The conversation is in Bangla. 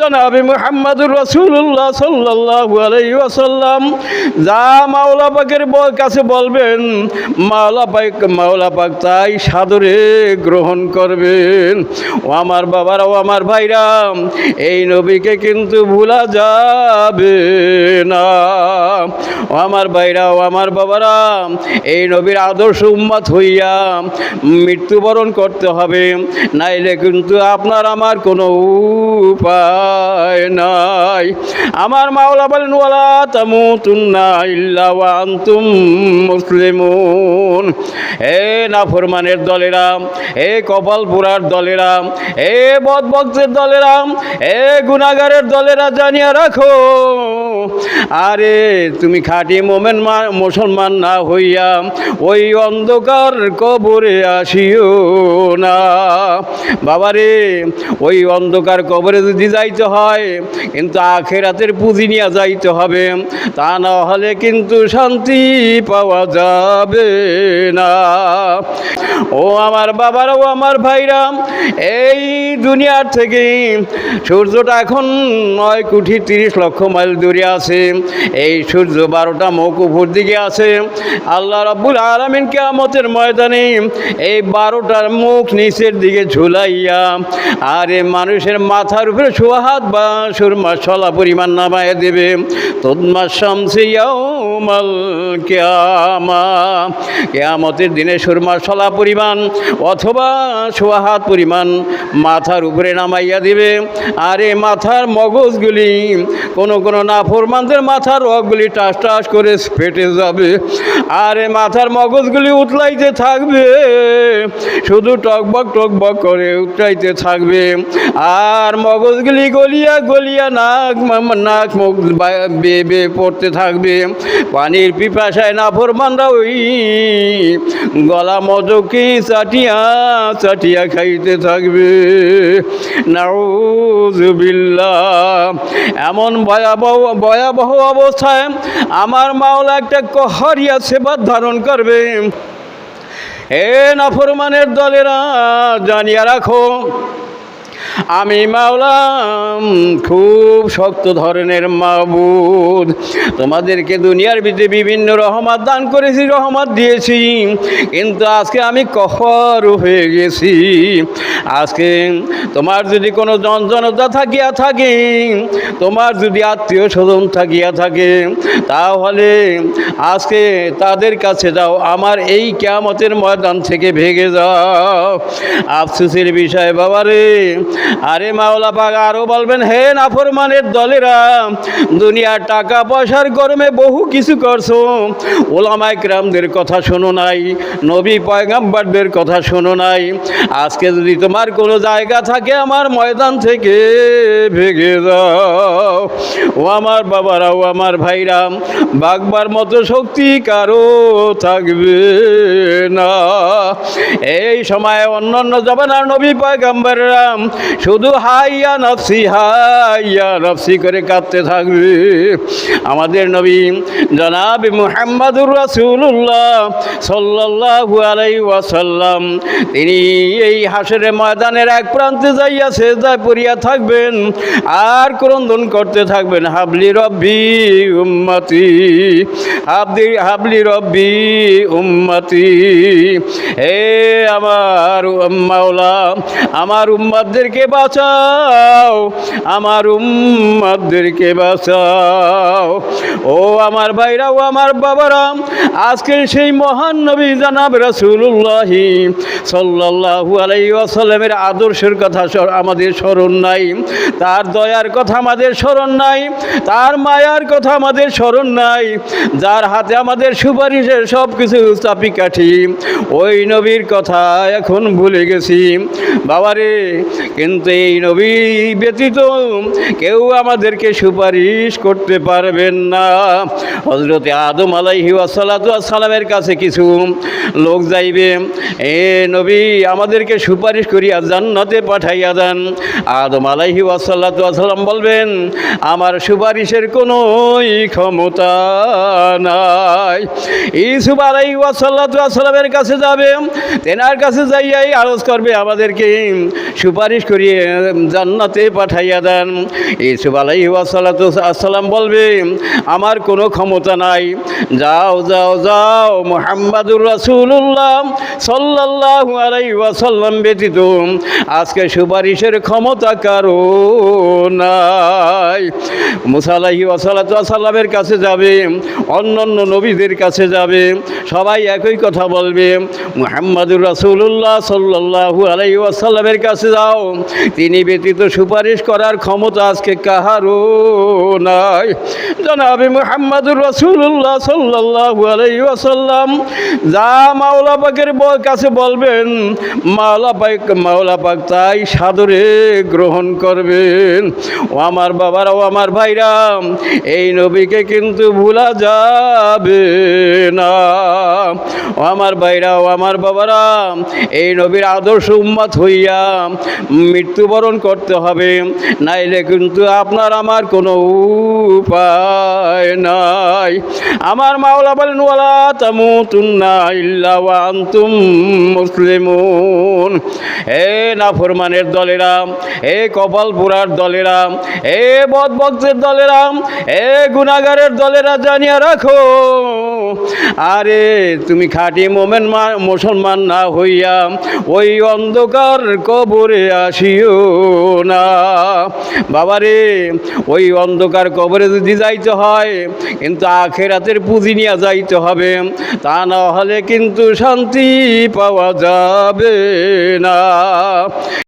জনাবি মুহাম্মদুর রসুল্লাহ সাল্লাল্লাহু আলাইহি ওয়াসাল্লাম। যা মাওলা পাকের কাছে বলবেন, মাওলা পাক মাওলা পাক তাই সাদরে গ্রহণ করবেন। ও আমার বাবারা, ও আমার ভাইরা, এই নবীকে কিন্তু ভোলা যাবে না। ও আমার ভাইরা, ও আমার বাবারা, এই নবীর আদর্শ উম্মাত হইয়া মৃত্যুবরণ করতে হবে, নাইলে কিন্তু আপনার আমার কোনো উপায় নাই। আমার মাওলা বলেন, ওয়ালা তামুতুন্না ইল্লা ওয়া আনতুম মুসলিমুন। হে নাফরমানের দলেরা, হে কপালপুরার দলেরা, হে বদভক্তের দলেরা, হে গুনাগারের দলেরা, জানিয়া রাখো। আরে, তুমি খাঁটি মোমেন মুসলমান না হইয়া ওই অন্ধকার কবরে আসিও না। বাবারে, ওই অন্ধকার কবরে যদি যাইতে হয়, কিন্তু আখেরাতের পুঁজি নিয়ে যাইতে হবে। তা না হলে কিন্তু শান্তি পাওয়া যাবে না। ও আমার বাবারা, ও আমার ভাইরা, এই দুনিয়ার থেকে সূর্যটা এখন নয় কোটি তিরিশ লক্ষ মাইল দূরে আছে। এই সূর্য বারোটা উপর দিকে আছে। আল্লাহ রাব্বুল আলমিন কেয়ামতের ময়দানে এই বারোটার মুখ নিচের দিকে ঝুলাইয়া, আর মানুষের মাথার উপরে সোহাত বা সুরমা পরিমাণ নামায় দেবে। তদ্মা দিনে সুরমা ছলা পরিমাণ অথবা সোহাত পরিমাণ মাথার উপরে নামাইয়া দেবে। আর এই মাথার মগজগুলি, কোনো কোনো নাফরমানদের মাথার রগগুলি টাস টাস করে ফেটে যাবে। আর মাথার মগজগুলি উতলাইতে থাকবে, শুধু টকবক টকবক করে উতলাইতে থাকবে। আর মগজগুলি গলিয়া গলিয়া নাক নাক মুখ বেয়ে পড়তে থাকবে। পানির পিপাসায় নাফরমানরা ওই। গলা মজকি চাটিয়া চাটিয়া খাইতে থাকবে। নাউজুবিল্লাহ এমন ভয়াবহ ভয়াবহ অবস্থায় আমার মাওলা একটা কহরিয়া সেবা ধারণ করবে। এ নাফরমানের দলেরা, জানিয়া রাখো আমি মাওলাম খুব শক্ত ধরনের মাবুদ। তোমাদেরকে দুনিয়ার ভিতরে বিভিন্ন রহমত দান করেছি, রহমত দিয়েছি। কিন্তু আজকে আমি কহর হয়ে গেছি। আজকে তোমার যদি কোনো যন্ত্রণতা থাকিয়া থাকে, তোমার যদি আত্মীয় স্বজন থাকিয়া থাকে, তাহলে আজকে তাদের কাছে যাও, আমার এই ক্যামতের ময়দান থেকে ভেগে যাও। আফসোসের বিষয় বাবারে আরে মাওলা পাক আরও বলবেন, হে নাফরমানের দলেরা, দুনিয়ার টাকা পয়সার গরমে বহু কিছু করছ। ওলামাই ক্রামদের কথা শোনো নাই, নবী পয়গাম্বারদের কথা শোনো নাই। আজকে যদি তোমার কোনো জায়গা থাকে আমার ময়দান থেকে ভেগে যাও ও আমার বাবারা, ও আমার ভাইরা, বাগবার মতো শক্তি কারও থাকবে না। এই সময় অন্যান্য অন্য জবানার নবী পয়গাম্বাররা শুধু হাইয়া নফসি হাইয়া নফসি করে কাঁদতে থাকবে। আমাদের নবী জনাব মুহাম্মাদুর রাসূলুল্লাহ সাল্লাল্লাহু আলাইহি ওয়াসাল্লাম, তিনি এই হাসের ময়দানের এক প্রান্তে যাইয়া সেজদায় পড়িয়া থাকবেন, আর ক্রন্দন করতে থাকবেন, হাবলি রব্বি উম্মতি, হাবলি হাবলি রব্বি উম্মতি। হে আমার মাওলা, আমার উম্মাদদেরকে বাঁচাও, আমার উম্মাদদেরকে বাঁচাও। ও আমার ভাইরা, ও আমার বাবারা আজকে সেই মহান নবী জানাব রাসূলুল্লাহি সাল্লাল্লাহু আলাইহি ওয়াসাল্লামের আদর্শের কথা আমাদের স্মরণ নাই। তার দয়ার কথা আমাদের স্মরণ নাই। তার মায়ার কথা আমাদের স্মরণ নাই। যার হাতে আমাদের সুপারিশের সব কিছু চাপি কাঠি। ওই নবীর কথা এখন ভুলে গেছি। বাবারে কিন্তু এই নবী ব্যতীত কেউ আমাদেরকে সুপারিশ করতে পারবেন না। হজরতে আদম আলাইহি সালামের কাছে কিছু লোক যাইবে, এ নবী, আমাদেরকে সুপারিশ করিয়া জান্নাতে পাঠাইয়া দেন। আদম আলাইহি সালাম বলবেন, আমার সুপারিশের কোনো ক্ষমতা নাই। ইসুফ আলাইহি সালামের কাছে যাবে, তেনার কাছে যাইয়াই আরজ করবে, আমাদেরকে সুপারিশ করিয়ে জান্নাতে পাঠাইয়া দেন। ইসুফ আলাই আসসালাম বলবে, আমার কোনো ক্ষমতা নাই। যাও যাও যাও, মোহাম্মদুর রাসুল্লাহ সাল্লাহ আলাই ওয়াসাল্লাম ব্যতীত। আজকে সুপারিশের ক্ষমতা কারও নাই মুসা আলাইহি ওয়াসালাতু সাল্লামের কাছে যাবে অন্য অন্য নবীদের কাছে যাবে, সবাই একই কথা বলবে, মুহাম্মাদুর রাসূলুল্লাহ সাল্লাল্লাহু আলাইহি ওয়াসাল্লামের কাছে যাও, তিনি ব্যতীত সুপারিশ করার ক্ষমতা আজকে কাহারও নাই। জনাবে মুহাম্মাদুর রাসূলুল্লাহ সাল্লাল্লাহু আলাইহি ওয়াসাল্লাম, যা মাওলা পাকের কাছে বলবেন, মাওলা পাক মাওলা পাক তাই সাদরে গ্রহণ করবেন। ও আমার বাবারা, ও আমার ভাইরা এই নবীকে কিন্তু ভুলা যাবে না। ও আমার ভাইরা, ও আমার বাবারা, এই নবীর আদর্শ উম্মাত হইয়া মৃত্যুবরণ করতে হবে, নাইলে কিন্তু আপনার আমার কোনো উপায় নাই। আমার মাওলা বলেন, ওয়ালা তামুতুন্না ইল্লা ওয়া আনতুম মুসলিমুন। হে নাফরমানের দলেরা হে কপালপুরার দলেরা হে বদভক্তের দলেরা হে গুনাগারের দলেরা জানিয়া রাখো। আরে, তুমি খাঁটি মোমেন মুসলমান না হইয়া ওই অন্ধকার কবরে আসিও না। বাবারে, ওই অন্ধকার কবরে যদি যাইতে হয়, কিন্তু আখেরাতের পুঁজি নিয়ে যাইতে হবে, তা না হলে কিন্তু শান্তি পাওয়া যাবে না।